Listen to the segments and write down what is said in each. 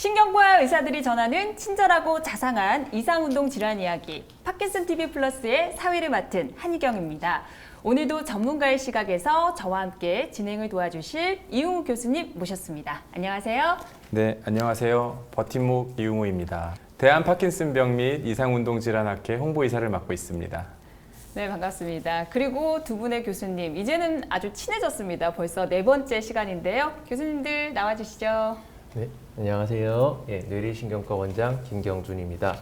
신경과 의사들이 전하는 친절하고 자상한 이상운동 질환 이야기 파킨슨 TV 플러스의 사회를 맡은 한희경입니다. 오늘도 전문가의 시각에서 저와 함께 진행을 도와주실 이웅우 교수님 모셨습니다. 안녕하세요. 네, 안녕하세요. 버팀목 이웅우입니다. 대한 파킨슨병 및 이상운동 질환학회 홍보이사를 맡고 있습니다. 네, 반갑습니다. 그리고 두 분의 교수님, 이제는 아주 친해졌습니다. 벌써 네 번째 시간인데요. 교수님들 나와 주시죠. 네, 안녕하세요. 예, 뇌리신경과 원장 김경준입니다.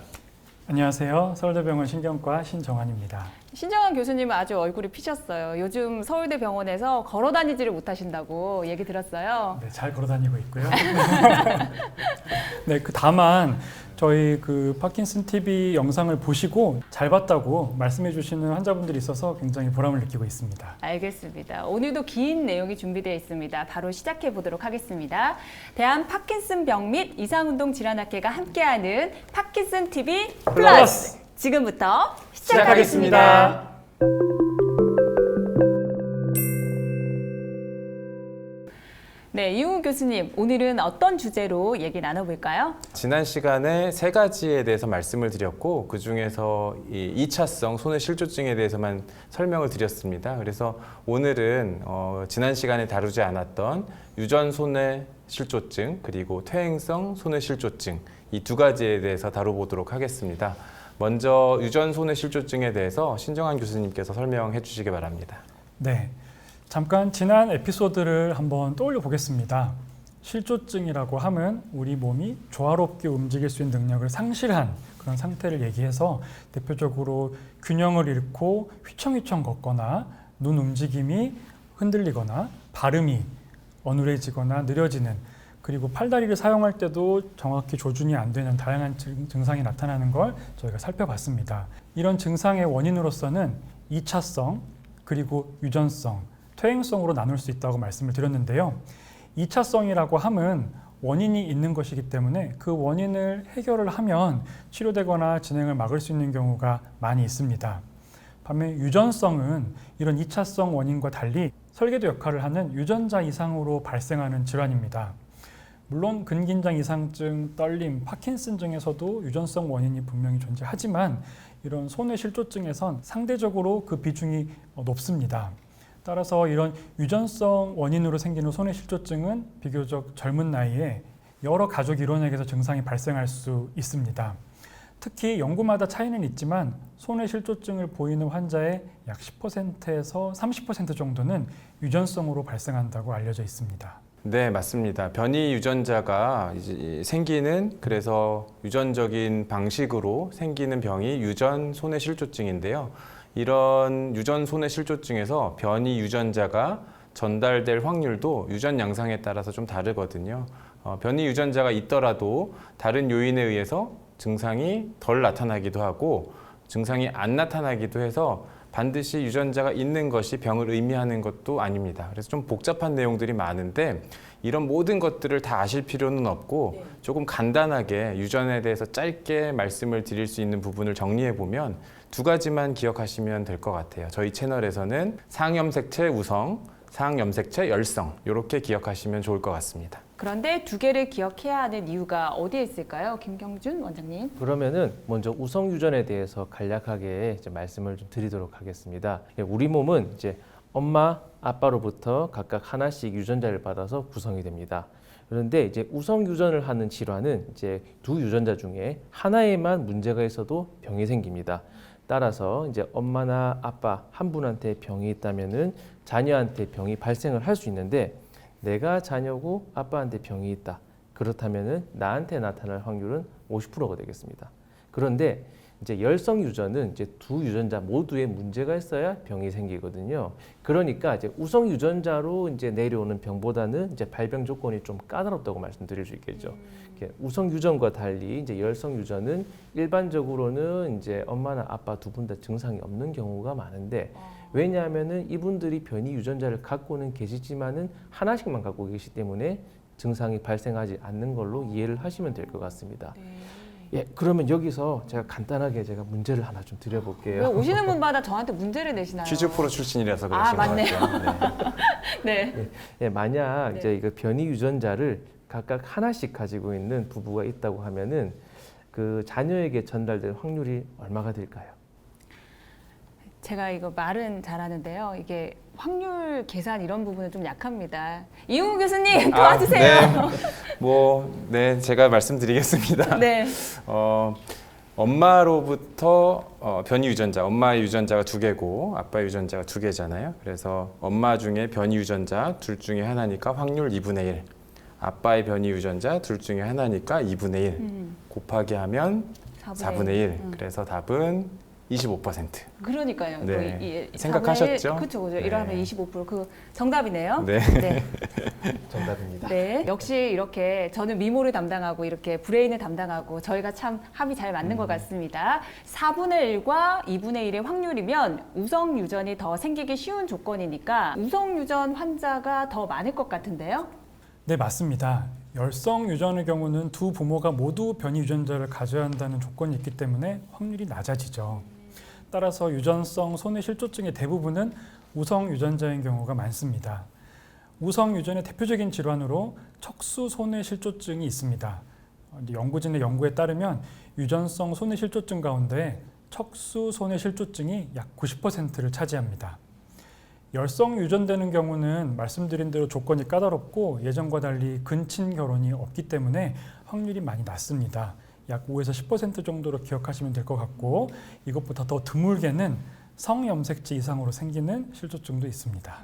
안녕하세요. 서울대병원 신경과 신정환입니다. 신정환 교수님은 아주 얼굴이 피셨어요. 요즘 서울대 병원에서 걸어 다니지를 못하신다고 얘기 들었어요. 네, 잘 걸어 다니고 있고요. 네, 그 다만 저희 그 파킨슨 TV 영상을 보시고 잘 봤다고 말씀해 주시는 환자분들이 있어서 굉장히 보람을 느끼고 있습니다. 알겠습니다. 오늘도 긴 내용이 준비되어 있습니다. 바로 시작해 보도록 하겠습니다. 대한 파킨슨병 및 이상운동 질환학회가 함께하는 파킨슨 TV 플러스 지금부터 시작하겠습니다. 네, 이웅우 교수님, 오늘은 어떤 주제로 얘기 나눠볼까요? 지난 시간에 세 가지에 대해서 말씀을 드렸고 그 중에서 이 2차성 손해 실조증에 대해서만 설명을 드렸습니다. 그래서 오늘은 어, 지난 시간에 다루지 않았던 유전 손해 실조증 그리고 퇴행성 손해 실조증 이 두 가지에 대해서 다뤄보도록 하겠습니다. 먼저 유전 손해 실조증에 대해서 신정환 교수님께서 설명해 주시기 바랍니다. 네. 잠깐 지난 에피소드를 한번 떠올려 보겠습니다. 실조증이라고 하면 우리 몸이 조화롭게 움직일 수 있는 능력을 상실한 그런 상태를 얘기해서 대표적으로 균형을 잃고 휘청휘청 걷거나 눈 움직임이 흔들리거나 발음이 어눌해지거나 느려지는 그리고 팔다리를 사용할 때도 정확히 조준이 안 되는 다양한 증- 증상이 나타나는 걸 저희가 살펴봤습니다. 이런 증상의 원인으로서는 2차성 그리고 유전성, 퇴행성으로 나눌 수 있다고 말씀을 드렸는데요. 2차성이라고 함은 원인이 있는 것이기 때문에 그 원인을 해결을 하면 치료되거나 진행을 막을 수 있는 경우가 많이 있습니다. 반면 유전성은 이런 2차성 원인과 달리 설계도 역할을 하는 유전자 이상으로 발생하는 질환입니다. 물론 근긴장 이상증, 떨림, 파킨슨 증에서도 유전성 원인이 분명히 존재하지만 이런 손해 실조증에선 상대적으로 그 비중이 어, 높습니다. 따라서 이런 유전성 원인으로 생기는 손해 실조증은 비교적 젊은 나이에 여러 가족 일원에게서 증상이 발생할 수 있습니다. 특히 연구마다 차이는 있지만 손해 실조증을 보이는 환자의 약 10%에서 30% 정도는 유전성으로 발생한다고 알려져 있습니다. 네, 맞습니다. 변이 유전자가 이제 생기는 그래서 유전적인 방식으로 생기는 병이 유전 손해 실조증인데요. 이런 유전 손해 실조증에서 변이 유전자가 전달될 확률도 유전 양상에 따라서 좀 다르거든요. 어, 변이 유전자가 있더라도 다른 요인에 의해서 증상이 덜 나타나기도 하고 증상이 안 나타나기도 해서 반드시 유전자가 있는 것이 병을 의미하는 것도 아닙니다. 그래서 좀 복잡한 내용들이 많은데 이런 모든 것들을 다 아실 필요는 없고 조금 간단하게 유전에 대해서 짧게 말씀을 드릴 수 있는 부분을 정리해 보면 두 가지만 기억하시면 될 것 같아요. 저희 채널에서는 상염색체 우성, 상염색체 열성 이렇게 기억하시면 좋을 것 같습니다. 그런데 두 개를 기억해야 하는 이유가 어디에 있을까요? 김경준 원장님. 그러면은 먼저 우성 유전에 대해서 간략하게 말씀을 좀 드리도록 하겠습니다. 예, 우리 몸은 이제 엄마, 아빠로부터 각각 하나씩 유전자를 받아서 구성이 됩니다. 그런데 이제 우성 유전을 하는 질환은 이제 두 유전자 중에 하나에만 문제가 있어도 병이 생깁니다. 따라서 이제 엄마나 아빠 한 분한테 병이 있다면은 자녀한테 병이 발생을 할 수 있는데 내가 자녀고 아빠한테 병이 있다. 그렇다면은 나한테 나타날 확률은 50%가 되겠습니다. 그런데 이제 열성 유전은 이제 두 유전자 모두에 문제가 있어야 병이 생기거든요. 그러니까 이제 우성 유전자로 이제 내려오는 병보다는 이제 발병 조건이 좀 까다롭다고 말씀드릴 수 있겠죠. 이렇게 우성 유전과 달리 이제 열성 유전은 일반적으로는 이제 엄마나 아빠 두 분 다 증상이 없는 경우가 많은데 왜냐하면은 이분들이 변이 유전자를 갖고는 계시지만은 하나씩만 갖고 계시기 때문에 증상이 발생하지 않는 걸로 이해를 하시면 될 것 같습니다. 예, 그러면 여기서 제가 간단하게 제가 문제를 하나 좀왜 드려볼게요. 오시는 분마다 저한테 문제를 내시나요? 퀴즈 프로 출신이라서 아, 그러신 것 맞네요. 같아요. 네. 네. 예, 만약 네. 이제 이거 변이 유전자를 각각 하나씩 가지고 있는 부부가 있다고 하면은 그 자녀에게 전달될 확률이 얼마가 될까요? 제가 이거 말은 잘하는데요. 이게 확률 계산 이런 부분은 좀 약합니다. 이웅우 교수님 도와주세요. 아, 네. 뭐, 네, 제가 말씀드리겠습니다. 네. 어, 엄마로부터 어, 변이 유전자, 엄마의 유전자가 두 개고 아빠의 유전자가 두 개잖아요. 그래서 엄마 중에 변이 유전자 둘 중에 하나니까 확률 2분의 1. 아빠의 변이 유전자 둘 중에 하나니까 2분의 1. 음, 곱하기 하면 4분의, 4분의 1. 음. 그래서 답은 25%. 그러니까요. 네. 그 이- 이 생각하셨죠? 그렇죠, 그렇죠. 네. 이러면 25%그 정답이네요. 네. 네. 정답입니다. 네. 역시 이렇게 저는 미모를 담당하고 이렇게 브레인을 담당하고 저희가 참 합이 잘 맞는 것 같습니다. 4분의 1과 2분의 1의 확률이면 우성 유전이 더 생기기 쉬운 조건이니까 우성 유전 환자가 더 많을 것 같은데요. 네, 맞습니다. 열성 유전의 경우는 두 부모가 모두 변이 유전자를 가져야 한다는 조건이 있기 때문에 확률이 낮아지죠. 따라서 유전성 손해 실조증의 대부분은 우성 유전자인 경우가 많습니다. 우성 유전의 대표적인 질환으로 척수 손해 실조증이 있습니다. 연구진의 연구에 따르면 유전성 손해 실조증 가운데 척수 손해 실조증이 약 90%를 차지합니다. 열성 유전되는 경우는 말씀드린 대로 조건이 까다롭고 예전과 달리 근친 결혼이 없기 때문에 확률이 많이 낮습니다. 약 5에서 10% 정도로 기억하시면 될 것 같고 이것보다 더 드물게는 성염색체 이상으로 생기는 실조증도 있습니다.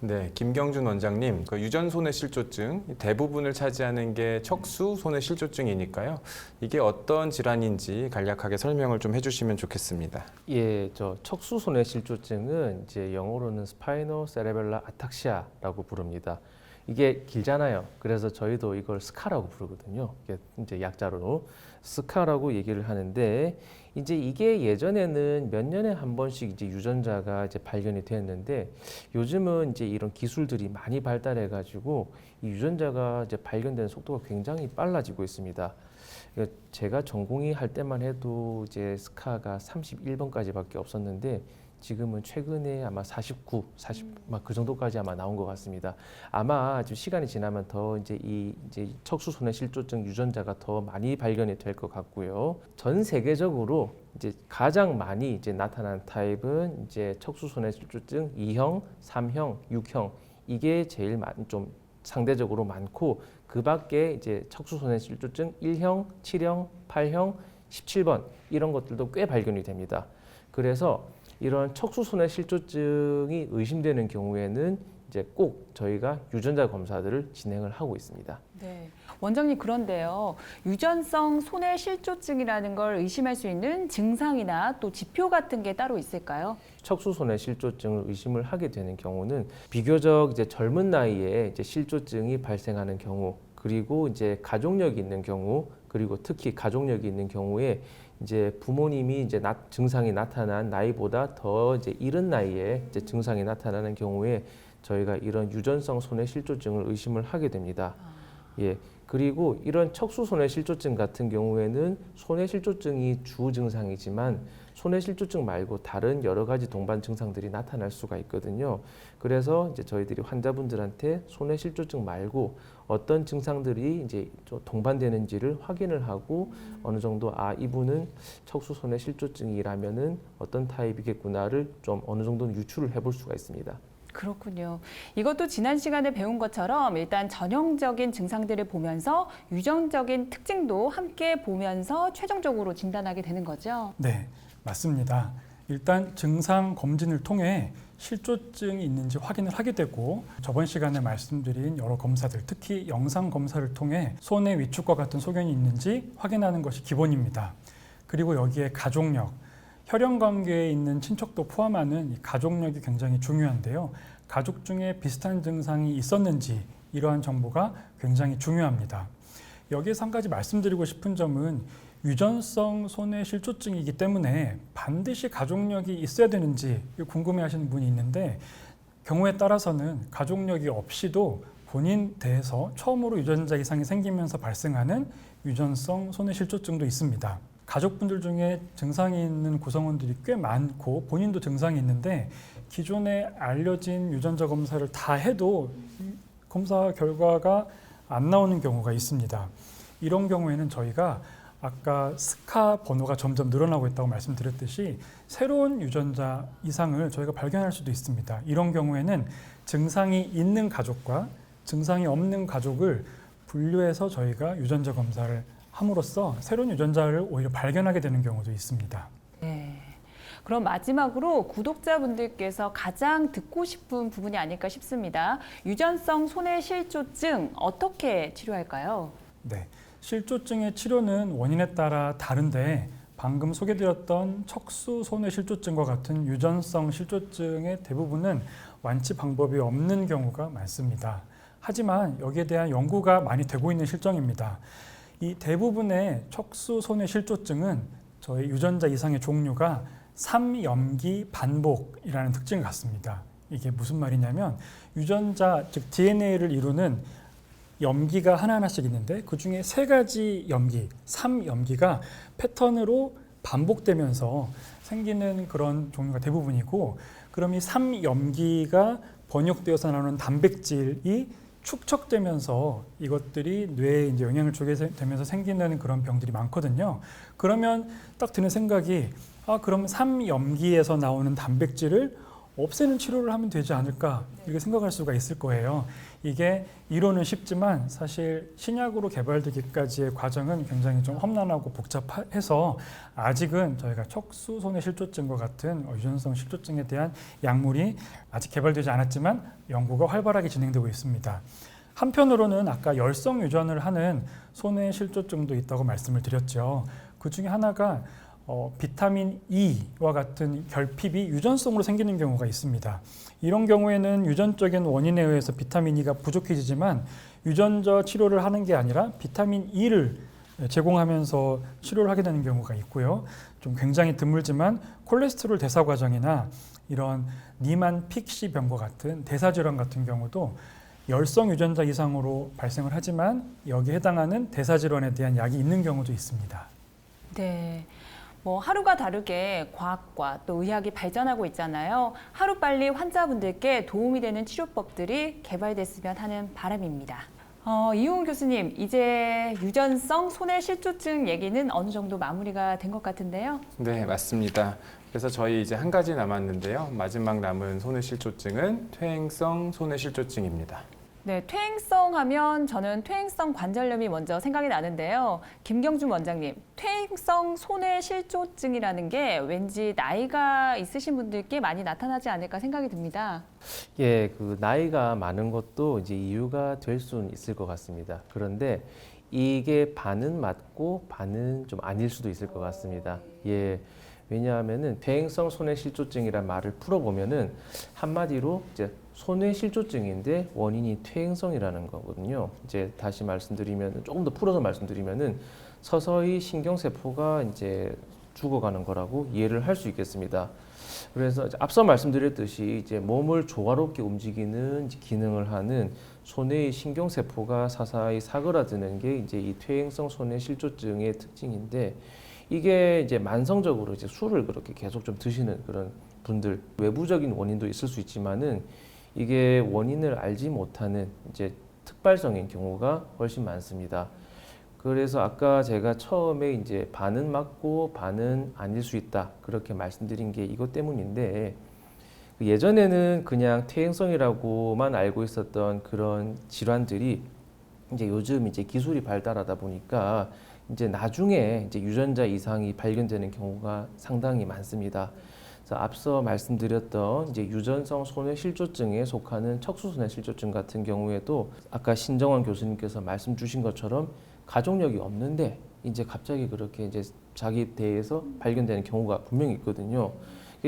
네, 김경준 원장님, 그 유전 손해 실조증 대부분을 차지하는 게 척수 손해 실조증이니까요. 이게 어떤 질환인지 간략하게 설명을 좀 해주시면 좋겠습니다. 예, 저 척수 손해 실조증은 이제 영어로는 스파이노 세레벨라 아탁시아라고 부릅니다. 이게 길잖아요. 그래서 저희도 이걸 스카라고 부르거든요. 이제 약자로 스카라고 얘기를 하는데 이제 이게 예전에는 몇 년에 한 번씩 이제 유전자가 이제 발견이 되었는데 요즘은 이제 이런 기술들이 많이 발달해 가지고 이 유전자가 이제 발견되는 속도가 굉장히 빨라지고 있습니다. 이거 제가 전공의 할 때만 해도 이제 스카가 31번까지밖에 없었는데 지금은 최근에 아마 49, 40, 막 그 정도까지 아마 나온 것 같습니다. 아마 좀 시간이 지나면 더 이제 이 이제 척수 손해 실조증 유전자가 더 많이 발견이 될 것 같고요. 전 세계적으로 이제 가장 많이 이제 나타난 타입은 이제 척수 손해 실조증 2형, 3형, 6형 이게 제일 많, 좀 상대적으로 많고 그 밖에 이제 척수 손해 실조증 1형, 7형, 8형, 17번 이런 것들도 꽤 발견이 됩니다. 그래서 이런 척수 손해 실조증이 의심되는 경우에는 이제 꼭 저희가 유전자 검사들을 진행을 하고 있습니다. 네. 원장님 그런데요. 유전성 손해 실조증이라는 걸 의심할 수 있는 증상이나 또 지표 같은 게 따로 있을까요? 척수 손해 실조증을 의심을 하게 되는 경우는 비교적 이제 젊은 나이에 이제 실조증이 발생하는 경우 그리고 이제 가족력이 있는 경우 그리고 특히 가족력이 있는 경우에 이제 부모님이 이제 나, 증상이 나타난 나이보다 더 이제 이른 나이에 이제 증상이 나타나는 경우에 저희가 이런 유전성 손해 실조증을 의심을 하게 됩니다. 예. 그리고 이런 척수 손해 실조증 같은 경우에는 손해 실조증이 주 증상이지만 손해 실조증 말고 다른 여러 가지 동반 증상들이 나타날 수가 있거든요. 그래서 이제 저희들이 환자분들한테 손해 실조증 말고 어떤 증상들이 이제 좀 동반되는지를 확인을 하고 어느 정도 아 이분은 척수 손해 실조증이라면은 어떤 타입이겠구나를 좀 어느 정도는 유추를 해볼 수가 있습니다. 그렇군요. 이것도 지난 시간에 배운 것처럼 일단 전형적인 증상들을 보면서 유전적인 특징도 함께 보면서 최종적으로 진단하게 되는 거죠. 네, 맞습니다. 일단 증상 검진을 통해 실조증이 있는지 확인을 하게 되고 저번 시간에 말씀드린 여러 검사들 특히 영상 검사를 통해 손의 위축과 같은 소견이 있는지 확인하는 것이 기본입니다. 그리고 여기에 가족력, 혈연 관계에 있는 친척도 포함하는 이 가족력이 굉장히 중요한데요. 가족 중에 비슷한 증상이 있었는지 이러한 정보가 굉장히 중요합니다. 여기에서 한 가지 말씀드리고 싶은 점은 유전성 손해 실조증이기 때문에 반드시 가족력이 있어야 되는지 궁금해하시는 분이 있는데 경우에 따라서는 가족력이 없이도 본인 대해서 처음으로 유전자 이상이 생기면서 발생하는 유전성 손해 실조증도 있습니다. 가족분들 중에 증상이 있는 구성원들이 꽤 많고 본인도 증상이 있는데 기존에 알려진 유전자 검사를 다 해도 검사 결과가 안 나오는 경우가 있습니다. 이런 경우에는 저희가 아까 스카 번호가 점점 늘어나고 있다고 말씀드렸듯이 새로운 유전자 이상을 저희가 발견할 수도 있습니다. 이런 경우에는 증상이 있는 가족과 증상이 없는 가족을 분류해서 저희가 유전자 검사를 함으로써 새로운 유전자를 오히려 발견하게 되는 경우도 있습니다. 네. 그럼 마지막으로 구독자분들께서 가장 듣고 싶은 부분이 아닐까 싶습니다. 유전성 손해실조증 어떻게 치료할까요? 네. 실조증의 치료는 원인에 따라 다른데 방금 소개드렸던 척수 손해 실조증과 같은 유전성 실조증의 대부분은 완치 방법이 없는 경우가 많습니다. 하지만 여기에 대한 연구가 많이 되고 있는 실정입니다. 이 대부분의 척수 손해 실조증은 저희 유전자 이상의 종류가 삼염기 반복이라는 특징을 갖습니다. 이게 무슨 말이냐면 유전자 즉 DNA를 이루는 염기가 하나하나씩 있는데 그 중에 세 가지 염기, 삼염기가 패턴으로 반복되면서 생기는 그런 종류가 대부분이고 그럼 이 삼염기가 번역되어서 나오는 단백질이 축적되면서 이것들이 뇌에 이제 영향을 주게 되면서 생기는 그런 병들이 많거든요. 그러면 딱 드는 생각이 아 그럼 삼염기에서 나오는 단백질을 없애는 치료를 하면 되지 않을까 이렇게 생각할 수가 있을 거예요. 이게 이론은 쉽지만 사실 신약으로 개발되기까지의 과정은 굉장히 좀 험난하고 복잡해서 아직은 저희가 척수 손해 실조증과 같은 유전성 실조증에 대한 약물이 아직 개발되지 않았지만 연구가 활발하게 진행되고 있습니다. 한편으로는 아까 열성 유전을 하는 손해 실조증도 있다고 말씀을 드렸죠. 그 중에 하나가 어, 비타민 E와 같은 결핍이 유전성으로 생기는 경우가 있습니다. 이런 경우에는 유전적인 원인에 의해서 비타민 E가 부족해지지만 유전자 치료를 하는 게 아니라 비타민 E를 제공하면서 치료를 하게 되는 경우가 있고요. 좀 굉장히 드물지만 콜레스테롤 대사 과정이나 이런 니만 픽시 병과 같은 대사 질환 같은 경우도 열성 유전자 이상으로 발생을 하지만 여기에 해당하는 대사 질환에 대한 약이 있는 경우도 있습니다. 네. 뭐 하루가 다르게 과학과 또 의학이 발전하고 있잖아요. 하루 빨리 환자분들께 도움이 되는 치료법들이 개발됐으면 하는 바람입니다. 어, 이용훈 교수님, 이제 유전성 손해 실조증 얘기는 어느 정도 마무리가 된 것 같은데요. 네, 맞습니다. 그래서 저희 이제 한 가지 남았는데요. 마지막 남은 손해실조증은 퇴행성 손해실조증입니다. 네, 퇴행성 하면 저는 퇴행성 관절염이 먼저 생각이 나는데요. 김경준 원장님, 퇴행성 손해 실조증이라는 게 왠지 나이가 있으신 분들께 많이 나타나지 않을까 생각이 듭니다. 예, 그 나이가 많은 것도 이제 이유가 될 수는 있을 것 같습니다. 그런데 이게 반은 맞고 반은 좀 아닐 수도 있을 것 같습니다. 예. 왜냐하면은 퇴행성 손해실조증이란 말을 풀어보면은 한마디로 이제 손해실조증인데 원인이 퇴행성이라는 거거든요. 이제 다시 말씀드리면 조금 더 풀어서 말씀드리면은 서서히 신경세포가 이제 죽어가는 거라고 이해를 할 수 있겠습니다. 그래서 앞서 말씀드렸듯이 이제 몸을 조화롭게 움직이는 기능을 하는 손해의 신경세포가 사사히 사그라드는 게 이제 이 퇴행성 손해실조증의 특징인데 이게 이제 만성적으로 이제 술을 그렇게 계속 좀 드시는 그런 분들 외부적인 원인도 있을 수 있지만은 이게 원인을 알지 못하는 이제 특발성인 경우가 훨씬 많습니다. 그래서 아까 제가 처음에 이제 반은 맞고 반은 아닐 수 있다 그렇게 말씀드린 게 이것 때문인데 그 예전에는 그냥 퇴행성이라고만 알고 있었던 그런 질환들이 이제 요즘 이제 기술이 발달하다 보니까 이제 나중에 이제 유전자 이상이 발견되는 경우가 상당히 많습니다. 앞서 말씀드렸던 이제 유전성 손해 실조증에 속하는 척수 손해 실조증 같은 경우에도 아까 신정원 교수님께서 말씀 주신 것처럼 가족력이 없는데 이제 갑자기 그렇게 이제 자기 대에서 발견되는 경우가 분명히 있거든요.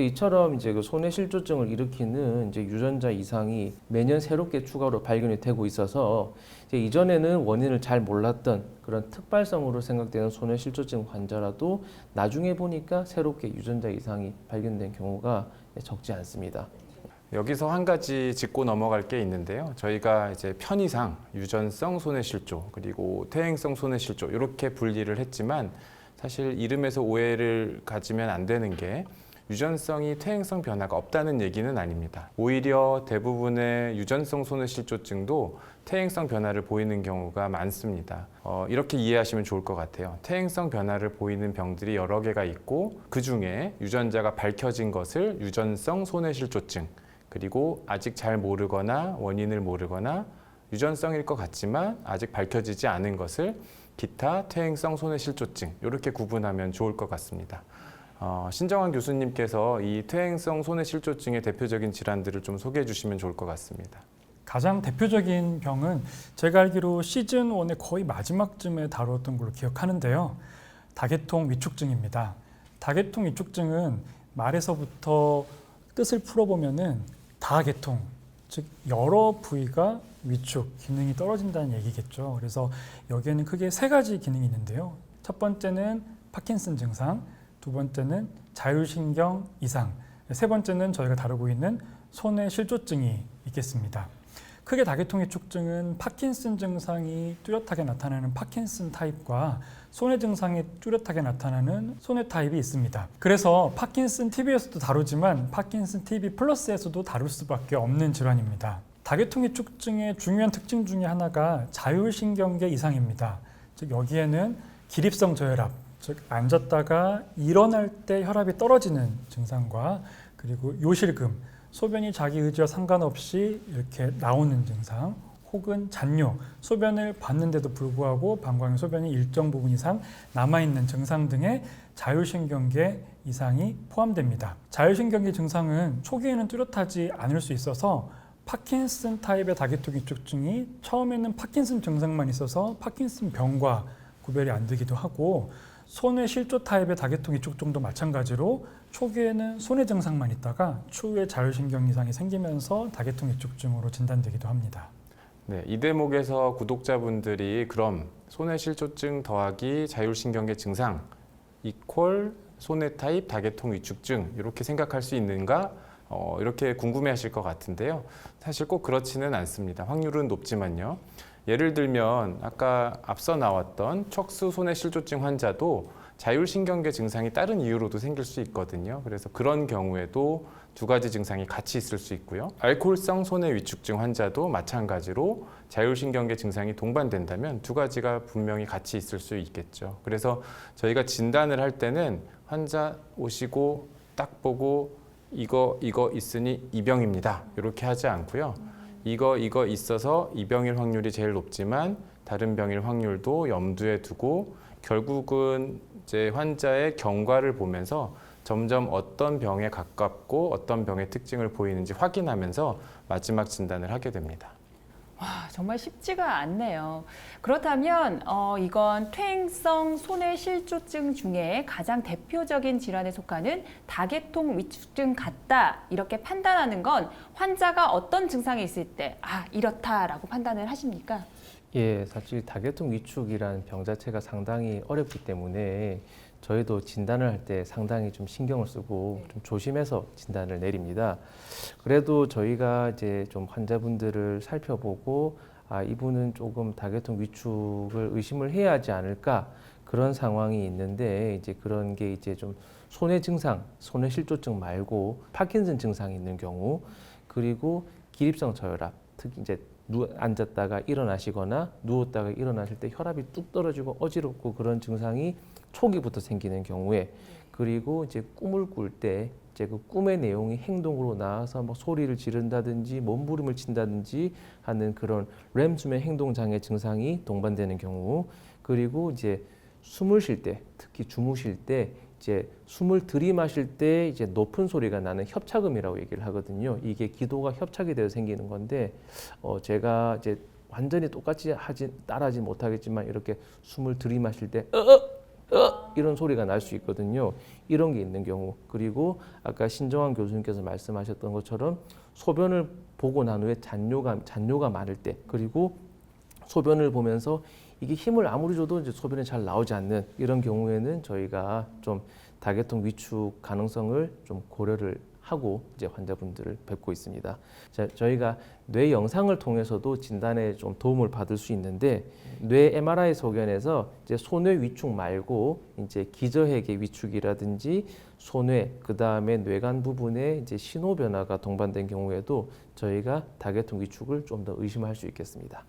이처럼 이제 그 손해 실조증을 일으키는 이제 유전자 이상이 매년 새롭게 추가로 발견이 되고 있어서 이제 이전에는 원인을 잘 몰랐던 그런 특발성으로 생각되는 손해 실조증 환자라도 나중에 보니까 새롭게 유전자 이상이 발견된 경우가 적지 않습니다. 여기서 한 가지 짚고 넘어갈 게 있는데요. 저희가 이제 편의상 유전성 손해실조 그리고 퇴행성 손해실조 이렇게 분리를 했지만 사실 이름에서 오해를 가지면 안 되는 게 유전성이 퇴행성 변화가 없다는 얘기는 아닙니다. 오히려 대부분의 유전성 소뇌실조증도 퇴행성 변화를 보이는 경우가 많습니다. 어, 이렇게 이해하시면 좋을 것 같아요. 퇴행성 변화를 보이는 병들이 여러 개가 있고 그 중에 유전자가 밝혀진 것을 유전성 소뇌실조증 그리고 아직 잘 모르거나 원인을 모르거나 유전성일 것 같지만 아직 밝혀지지 않은 것을 기타 퇴행성 소뇌실조증 이렇게 구분하면 좋을 것 같습니다. 어, 신정환 교수님께서 이 퇴행성 소뇌실조증의 대표적인 질환들을 좀 소개해 주시면 좋을 것 같습니다. 가장 대표적인 병은 제가 알기로 시즌 1의 거의 마지막쯤에 다루었던 걸로 기억하는데요. 다계통 위축증입니다. 다계통 위축증은 말에서부터 뜻을 풀어보면은 다계통, 즉 여러 부위가 위축, 기능이 떨어진다는 얘기겠죠. 그래서 여기에는 크게 세 가지 기능이 있는데요. 첫 번째는 파킨슨 증상, 두 번째는 자율신경 이상, 세 번째는 저희가 다루고 있는 손의 실조증이 있겠습니다. 크게 다계통 위축증은 파킨슨 증상이 뚜렷하게 나타나는 파킨슨 타입과 손해 증상이 뚜렷하게 나타나는 손해 타입이 있습니다. 그래서 파킨슨 TV에서도 다루지만 파킨슨 TV 플러스에서도 다룰 수밖에 없는 질환입니다. 다계통 위축증의 중요한 특징 중에 하나가 자율신경계 이상입니다. 즉 여기에는 기립성 저혈압, 즉 앉았다가 일어날 때 혈압이 떨어지는 증상과 그리고 요실금, 소변이 자기 의지와 상관없이 이렇게 나오는 증상 혹은 잔뇨, 소변을 봤는데도 불구하고 방광의 소변이 일정 부분 이상 남아있는 증상 등의 자율신경계 이상이 포함됩니다. 자율신경계 증상은 초기에는 뚜렷하지 않을 수 있어서 파킨슨 타입의 다계통 위축증이 처음에는 파킨슨 증상만 있어서 파킨슨 병과 구별이 안 되기도 하고 손의 실조 타입의 다계통 위축증도 마찬가지로 초기에는 손해 증상만 있다가 추후에 자율신경 이상이 생기면서 다계통 위축증으로 진단되기도 합니다. 네, 이 대목에서 구독자분들이 그럼 손해실조증 더하기 자율신경계 증상 이퀄 손해 타입 다계통 위축증 이렇게 생각할 수 있는가? 어, 이렇게 궁금해하실 것 같은데요. 사실 꼭 그렇지는 않습니다. 확률은 높지만요. 예를 들면 아까 앞서 나왔던 척수 손해실조증 환자도 자율신경계 증상이 다른 이유로도 생길 수 있거든요. 그래서 그런 경우에도 두 가지 증상이 같이 있을 수 있고요. 알코올성 손해 위축증 환자도 마찬가지로 자율신경계 증상이 동반된다면 두 가지가 분명히 같이 있을 수 있겠죠. 그래서 저희가 진단을 할 때는 환자 오시고 딱 보고 이거 이거 있으니 이 병입니다. 이렇게 하지 않고요. 이거 이거 있어서 이 병일 확률이 제일 높지만 다른 병일 확률도 염두에 두고 결국은 이제 환자의 경과를 보면서 점점 어떤 병에 가깝고 어떤 병의 특징을 보이는지 확인하면서 마지막 진단을 하게 됩니다. 와, 정말 쉽지가 않네요. 그렇다면 어, 이건 퇴행성 손해실조증 중에 가장 대표적인 질환에 속하는 다계통 위축증 같다 이렇게 판단하는 건 환자가 어떤 증상이 있을 때 아 이렇다라고 판단을 하십니까? 예, 사실 다계통 위축이라는 병 자체가 상당히 어렵기 때문에 저희도 진단을 할 때 상당히 좀 신경을 쓰고 좀 조심해서 진단을 내립니다. 그래도 저희가 이제 좀 환자분들을 살펴보고 아 이분은 조금 다계통 위축을 의심을 해야 하지 않을까 그런 상황이 있는데 이제 그런 게 이제 좀 손해 증상, 손해 실조증 말고 파킨슨 증상이 있는 경우 그리고 기립성 저혈압 특히 이제 누, 앉았다가 일어나시거나 누웠다가 일어나실 때 혈압이 뚝 떨어지고 어지럽고 그런 증상이 초기부터 생기는 경우에 그리고 이제 꿈을 꿀 때 이제 그 꿈의 내용이 행동으로 나와서 뭐 소리를 지른다든지 몸부림을 친다든지 하는 그런 렘 수면 행동 장애 증상이 동반되는 경우 그리고 이제 숨을 쉴 때 특히 주무실 때 이제 숨을 들이마실 때 이제 높은 소리가 나는 협착음이라고 얘기를 하거든요. 이게 기도가 협착이 되어 생기는 건데 어 제가 이제 완전히 똑같이 하지 따라하지 못하겠지만 이렇게 숨을 들이마실 때 어, 어, 이런 소리가 날 수 있거든요. 이런 게 있는 경우 그리고 아까 신정환 교수님께서 말씀하셨던 것처럼 소변을 보고 난 후에 잔뇨가 잔뇨가 많을 때 그리고 소변을 보면서 이게 힘을 아무리 줘도 이제 소변이 잘 나오지 않는 이런 경우에는 저희가 좀 다계통 위축 가능성을 좀 고려를 하고 이제 환자분들을 뵙고 있습니다. 자, 저희가 뇌 영상을 통해서도 진단에 좀 도움을 받을 수 있는데 뇌 MRI 소견에서 이제 소뇌 위축 말고 이제 기저핵의 위축이라든지 소뇌 그 다음에 뇌간 부분에 이제 신호 변화가 동반된 경우에도 저희가 다계통 위축을 좀 더 의심할 수 있겠습니다.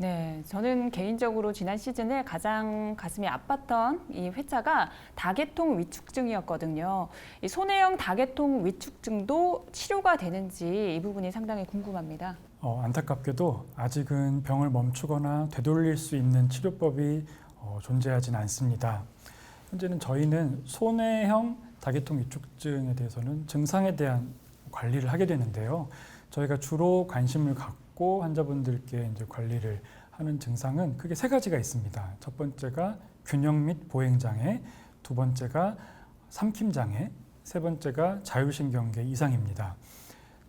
네, 저는 개인적으로 지난 시즌에 가장 가슴이 아팠던 이 회차가 다계통 위축증이었거든요. 이 손해형 다계통 위축증도 치료가 되는지 이 부분이 상당히 궁금합니다. 어, 안타깝게도 아직은 병을 멈추거나 되돌릴 수 있는 치료법이 어, 존재하진 않습니다. 현재는 저희는 손해형 다계통 위축증에 대해서는 증상에 대한 관리를 하게 되는데요. 저희가 주로 관심을 갖고 환자분들께 이제 관리를 하는 증상은 크게 세 가지가 있습니다. 첫 번째가 균형 및 보행 장애, 두 번째가 삼킴 장애, 세 번째가 자율신경계 이상입니다.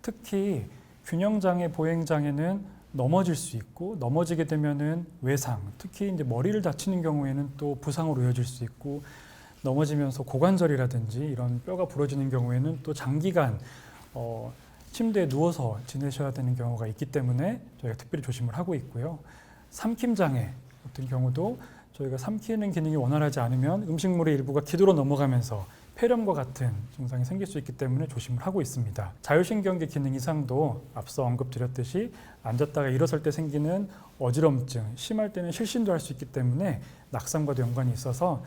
특히 균형 장애, 보행 장애는 넘어질 수 있고 넘어지게 되면은 외상, 특히 이제 머리를 다치는 경우에는 또 부상으로 이어질 수 있고 넘어지면서 고관절이라든지 이런 뼈가 부러지는 경우에는 또 장기간 어, 침대에 누워서 지내셔야 되는 경우가 있기 때문에 저희가 특별히 조심을 하고 있고요. 삼킴 장애 같은 경우도 저희가 삼키는 기능이 원활하지 않으면 음식물의 일부가 기도로 넘어가면서 폐렴과 같은 증상이 생길 수 있기 때문에 조심을 하고 있습니다. 자율신경계 기능 이상도 앞서 언급드렸듯이 앉았다가 일어설 때 생기는 어지럼증, 심할 때는 실신도 할 수 있기 때문에 낙상과도 연관이 있어서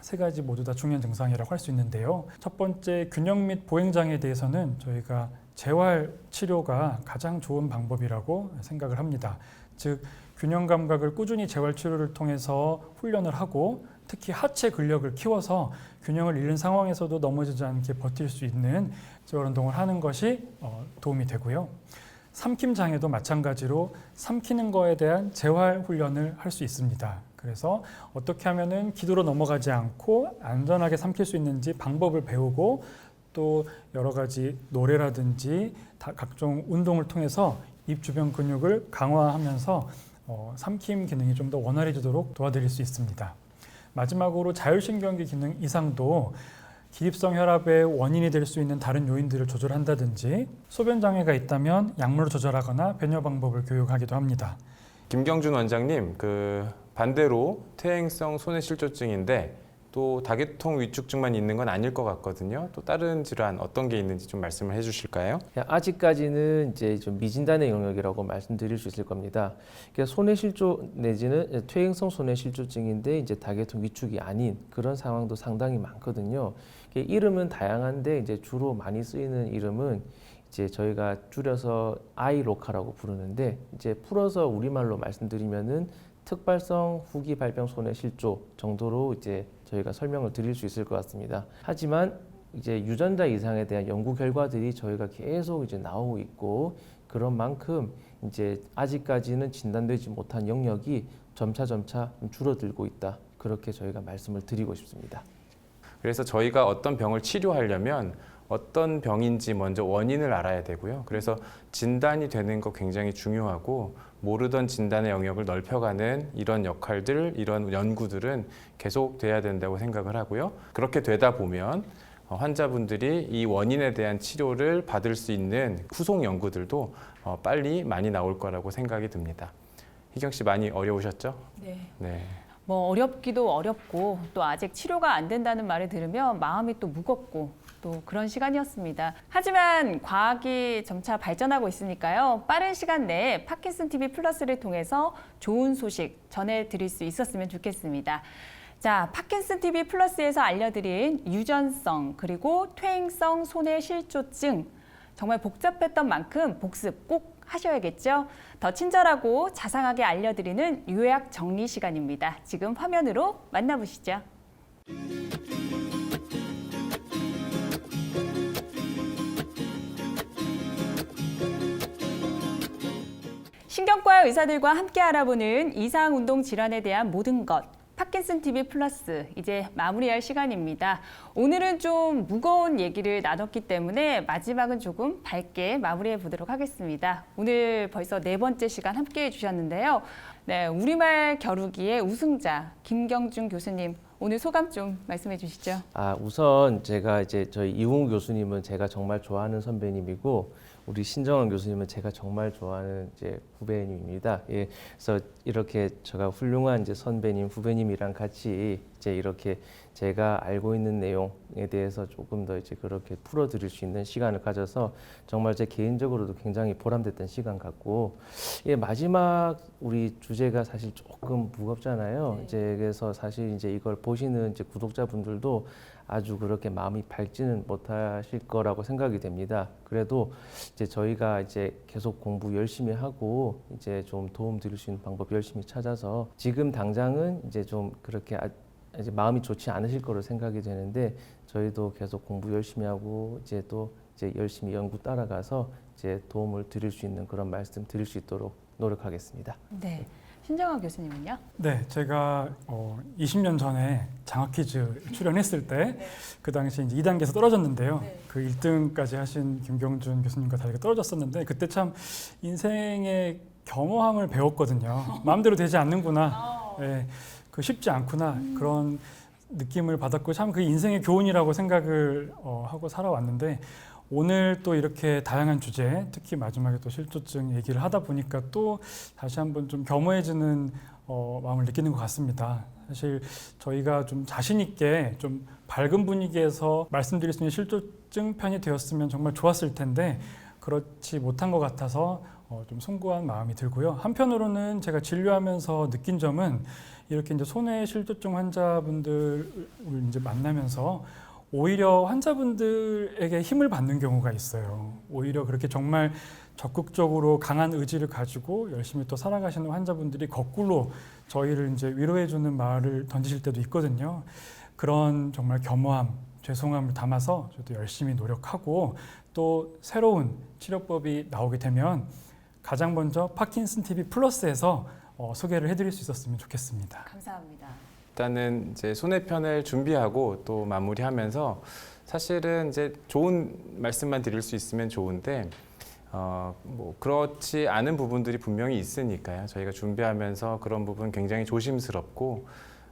세 가지 모두 다 중요한 증상이라고 할 수 있는데요. 첫 번째 균형 및 보행 장애에 대해서는 저희가 재활 치료가 가장 좋은 방법이라고 생각을 합니다. 즉 균형 감각을 꾸준히 재활 치료를 통해서 훈련을 하고 특히 하체 근력을 키워서 균형을 잃는 상황에서도 넘어지지 않게 버틸 수 있는 재활 운동을 하는 것이 어, 도움이 되고요. 삼킴 장애도 마찬가지로 삼키는 거에 대한 재활 훈련을 할 수 있습니다. 그래서 어떻게 하면은 기도로 넘어가지 않고 안전하게 삼킬 수 있는지 방법을 배우고 또 여러 가지 노래라든지 다 각종 운동을 통해서 입 주변 근육을 강화하면서 어, 삼킴 기능이 좀 더 원활해지도록 도와드릴 수 있습니다. 마지막으로 자율신경계 기능 이상도 기립성 혈압의 원인이 될 수 있는 다른 요인들을 조절한다든지 소변 장애가 있다면 약물을 조절하거나 배뇨 방법을 교육하기도 합니다. 김경준 원장님, 그 반대로 퇴행성 손해실조증인데 또 다계통 위축증만 있는 건 아닐 것 같거든요. 또 다른 질환 어떤 게 있는지 좀 말씀을 해주실까요? 아직까지는 이제 좀 미진단의 영역이라고 말씀드릴 수 있을 겁니다. 그러니까 손해실조 내지는 퇴행성 손해실조증인데 이제 다계통 위축이 아닌 그런 상황도 상당히 많거든요. 이게 이름은 다양한데 이제 주로 많이 쓰이는 이름은 이제 저희가 줄여서 아이로카라고 부르는데 이제 풀어서 우리말로 말씀드리면은 특발성 후기 발병 손해 실조 정도로 이제 저희가 설명을 드릴 수 있을 것 같습니다. 하지만 이제 유전자 이상에 대한 연구 결과들이 저희가 계속 이제 나오고 있고 그런 만큼 이제 아직까지는 진단되지 못한 영역이 점차 점차 좀 줄어들고 있다. 그렇게 저희가 말씀을 드리고 싶습니다. 그래서 저희가 어떤 병을 치료하려면 어떤 병인지 먼저 원인을 알아야 되고요. 그래서 진단이 되는 거 굉장히 중요하고 모르던 진단의 영역을 넓혀가는 이런 역할들, 이런 연구들은 계속 돼야 된다고 생각을 하고요. 그렇게 되다 보면 어, 환자분들이 이 원인에 대한 치료를 받을 수 있는 후속 연구들도 어, 빨리 많이 나올 거라고 생각이 듭니다. 희경 씨 많이 어려우셨죠? 네. 네. 뭐 어렵기도 어렵고 또 아직 치료가 안 된다는 말을 들으면 마음이 또 무겁고 또 그런 시간이었습니다. 하지만 과학이 점차 발전하고 있으니까요. 빠른 시간 내에 파킨슨 TV 플러스를 통해서 좋은 소식 전해드릴 수 있었으면 좋겠습니다. 자, 파킨슨 TV 플러스에서 알려드린 유전성 그리고 퇴행성 손해 실조증 정말 복잡했던 만큼 복습 꼭 하셔야겠죠. 더 친절하고 자상하게 알려드리는 요약 정리 시간입니다. 지금 화면으로 만나보시죠. 신경과 의사들과 함께 알아보는 이상 운동 질환에 대한 모든 것. 파킨슨 TV 플러스 이제 마무리할 시간입니다. 오늘은 좀 무거운 얘기를 나눴기 때문에 마지막은 조금 밝게 마무리해 보도록 하겠습니다. 오늘 벌써 네 번째 시간 함께 해 주셨는데요. 네, 우리말 겨루기의 우승자 김경준 교수님 오늘 소감 좀 말씀해 주시죠. 아 우선 제가 이제 저희 이웅 교수님은 제가 정말 좋아하는 선배님이고 우리 신정원 교수님은 제가 정말 좋아하는 이제 후배님입니다. 예, 그래서 이렇게 제가 훌륭한 이제 선배님 후배님이랑 같이 이제 이렇게 제가 알고 있는 내용에 대해서 조금 더 이제 그렇게 풀어드릴 수 있는 시간을 가져서 정말 제 개인적으로도 굉장히 보람됐던 시간 같고 예, 마지막 우리 주제가 사실 조금 무겁잖아요. 이제 그래서 사실 이제 이걸 보시는 이제 구독자분들도 아주 그렇게 마음이 밝지는 못하실 거라고 생각이 됩니다. 그래도 이제 저희가 이제 계속 공부 열심히 하고 이제 좀 도움 드릴 수 있는 방법 열심히 찾아서 지금 당장은 이제 좀 그렇게 아, 이제 마음이 좋지 않으실 거로 생각이 되는데 저희도 계속 공부 열심히 하고 이제 또 이제 열심히 연구 따라가서 이제 도움을 드릴 수 있는 그런 말씀 드릴 수 있도록 노력하겠습니다. 네. 신정환 교수님은요? 네, 제가 어, 20년 전에 장학 퀴즈 출연했을 때 그 당시 이제 2단계에서 떨어졌는데요. 그 1등까지 하신 김경준 교수님과 다르게 떨어졌었는데 그때 참 인생의 겸허함을 배웠거든요. 마음대로 되지 않는구나. 예, 그 쉽지 않구나. 그런 느낌을 받았고 참 그 인생의 교훈이라고 생각을 어, 하고 살아왔는데 오늘 또 이렇게 다양한 주제, 특히 마지막에 또 실조증 얘기를 하다 보니까 또 다시 한번 좀 겸허해지는 어, 마음을 느끼는 것 같습니다. 사실 저희가 좀 자신 있게 좀 밝은 분위기에서 말씀드릴 수 있는 실조증 편이 되었으면 정말 좋았을 텐데 그렇지 못한 것 같아서 어, 좀 송구한 마음이 들고요. 한편으로는 제가 진료하면서 느낀 점은 이렇게 이제 손해 실조증 환자분들을 이제 만나면서 오히려 환자분들에게 힘을 받는 경우가 있어요. 오히려 그렇게 정말 적극적으로 강한 의지를 가지고 열심히 또 살아가시는 환자분들이 거꾸로 저희를 이제 위로해주는 말을 던지실 때도 있거든요. 그런 정말 겸허함, 죄송함을 담아서 저도 열심히 노력하고 또 새로운 치료법이 나오게 되면 가장 먼저 파킨슨 TV 플러스에서 어, 소개를 해드릴 수 있었으면 좋겠습니다. 감사합니다. 일단은 이제 손해편을 준비하고 또 마무리하면서 사실은 이제 좋은 말씀만 드릴 수 있으면 좋은데 어, 뭐 그렇지 않은 부분들이 분명히 있으니까요. 저희가 준비하면서 그런 부분 굉장히 조심스럽고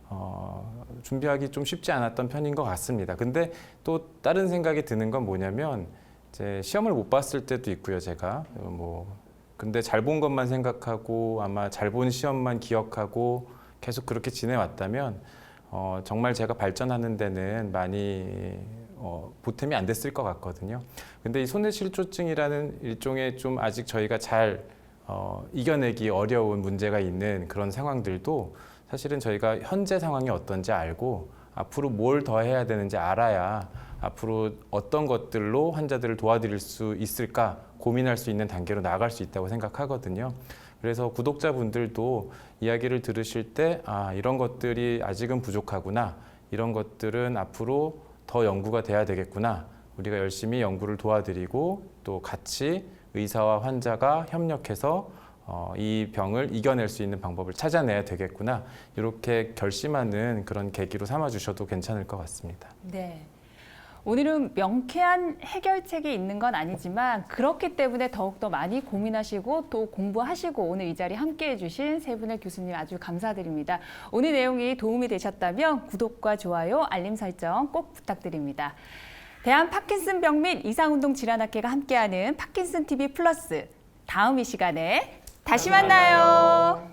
어, 준비하기 좀 쉽지 않았던 편인 것 같습니다. 근데 또 다른 생각이 드는 건 뭐냐면 이제 시험을 못 봤을 때도 있고요. 제가 어, 뭐 근데 잘 본 것만 생각하고 아마 잘 본 시험만 기억하고 계속 그렇게 지내왔다면 어, 정말 제가 발전하는 데는 많이 어, 보탬이 안 됐을 것 같거든요. 근데 이 손해실조증이라는 일종의 좀 아직 저희가 잘 어, 이겨내기 어려운 문제가 있는 그런 상황들도 사실은 저희가 현재 상황이 어떤지 알고 앞으로 뭘 더 해야 되는지 알아야 앞으로 어떤 것들로 환자들을 도와드릴 수 있을까 고민할 수 있는 단계로 나아갈 수 있다고 생각하거든요. 그래서 구독자분들도 이야기를 들으실 때, 아, 이런 것들이 아직은 부족하구나. 이런 것들은 앞으로 더 연구가 돼야 되겠구나. 우리가 열심히 연구를 도와드리고 또 같이 의사와 환자가 협력해서 어, 이 병을 이겨낼 수 있는 방법을 찾아내야 되겠구나. 이렇게 결심하는 그런 계기로 삼아 주셔도 괜찮을 것 같습니다. 네. 오늘은 명쾌한 해결책이 있는 건 아니지만 그렇기 때문에 더욱더 많이 고민하시고 또 공부하시고 오늘 이 자리 함께 해 주신 세 분의 교수님 아주 감사드립니다. 오늘 내용이 도움이 되셨다면 구독과 좋아요, 알림 설정 꼭 부탁드립니다. 대한 파킨슨병 및 이상운동 질환학회가 함께하는 파킨슨 TV 플러스 다음 이 시간에 다시 만나요.